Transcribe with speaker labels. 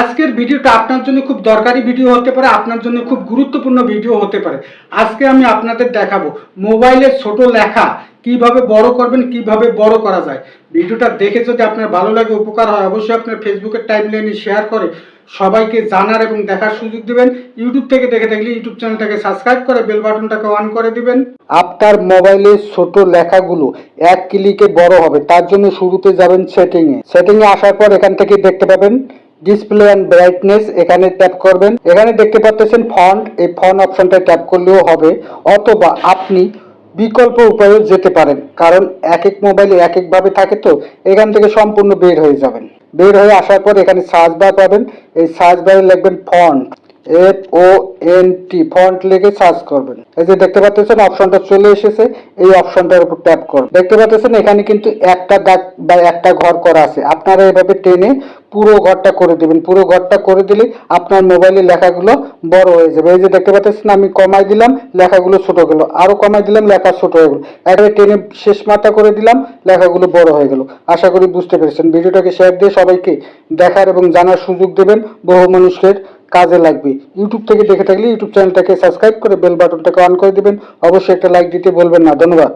Speaker 1: আজকের ভিডিওটা আপনার জন্য খুব দরকারি ভিডিও হতে পারে, আপনার জন্য খুব গুরুত্বপূর্ণ ভিডিও হতে পারে। আজকে আমি আপনাদের দেখাবো মোবাইলের ছোট লেখা, কীভাবে বড় করবেন, কীভাবে বড় করা যায়। ভিডিওটা দেখে যদি আপনার ভালো লাগে, উপকার হয়, অবশ্যই আপনার ফেসবুকের টাইম লাইনে শেয়ার করে সবাইকে জানার এবং দেখার সুযোগ দিবেন। ইউটিউব থেকে দেখে থাকলে ইউটিউব চ্যানেলটাকে সাবস্ক্রাইব করে বেল বাটনটাকে অন করে দিবেন। আপনার মোবাইলের ছোট লেখাগুলো এক ক্লিকে বড় হবে, তার জন্য শুরুতে যাবেন সেটিংয়ে। সেটিংয়ে আসার পর এখান থেকে দেখতে পাবেন ডিসপ্লে অ্যান্ড ব্রাইটনেস এখানে ট্যাপ করবেন। এখানে দেখতে পাচ্ছেন ফন্ট এই ফন্ট অপশনটা ট্যাপ করলেও হবে। অথবা আপনি বিকল্প উপায়েও যেতে পারেন, কারণ এক এক মোবাইলে এক একভাবে থাকে তো, এখান থেকে সম্পূর্ণ বের হয়ে যাবেন। বের হয়ে আসার পর এখানে সার্চ বার পাবেন। এই সার্চ বারে লিখবেন font F O N T font লিখে সার্চ করবেন। এই যে দেখতে পাচ্ছেন অপশনটা চলে এসেছে, এই অপশনটার উপর ট্যাপ করুন। দেখতে পাচ্ছেন, এখানে কিন্তু একটা দাগ বা একটা ঘর করা আছে। আপনারা এভাবে টেনে পুরো ঘরটা করে দিবেন। পুরো ঘরটা করে দিলে আপনার মোবাইলে লেখাগুলো বড় হয়ে যাবে। এই যে দেখতে পাচ্ছেন, আমি কমাই দিলাম, লেখাগুলো ছোট গেল। আরও কমাই দিলাম, লেখা ছোট হয়ে গেল। একবারে টেনে শেষ মাথা করে দিলাম, লেখাগুলো বড় হয়ে গেল। আশা করি বুঝতে পেরেছেন। ভিডিওটাকে শেয়ার দিয়ে সবাইকে দেখার এবং জানার সুযোগ দেবেন। বহু মানুষের কাজে লাগবে। ইউটিউব থেকে দেখে থাকলে ইউটিউব চ্যানেলটাকে সাবস্ক্রাইব করে বেল বাটনটাকে অন করে দেবেন। অবশ্যই একটা লাইক দিতে বলবেন না। ধন্যবাদ।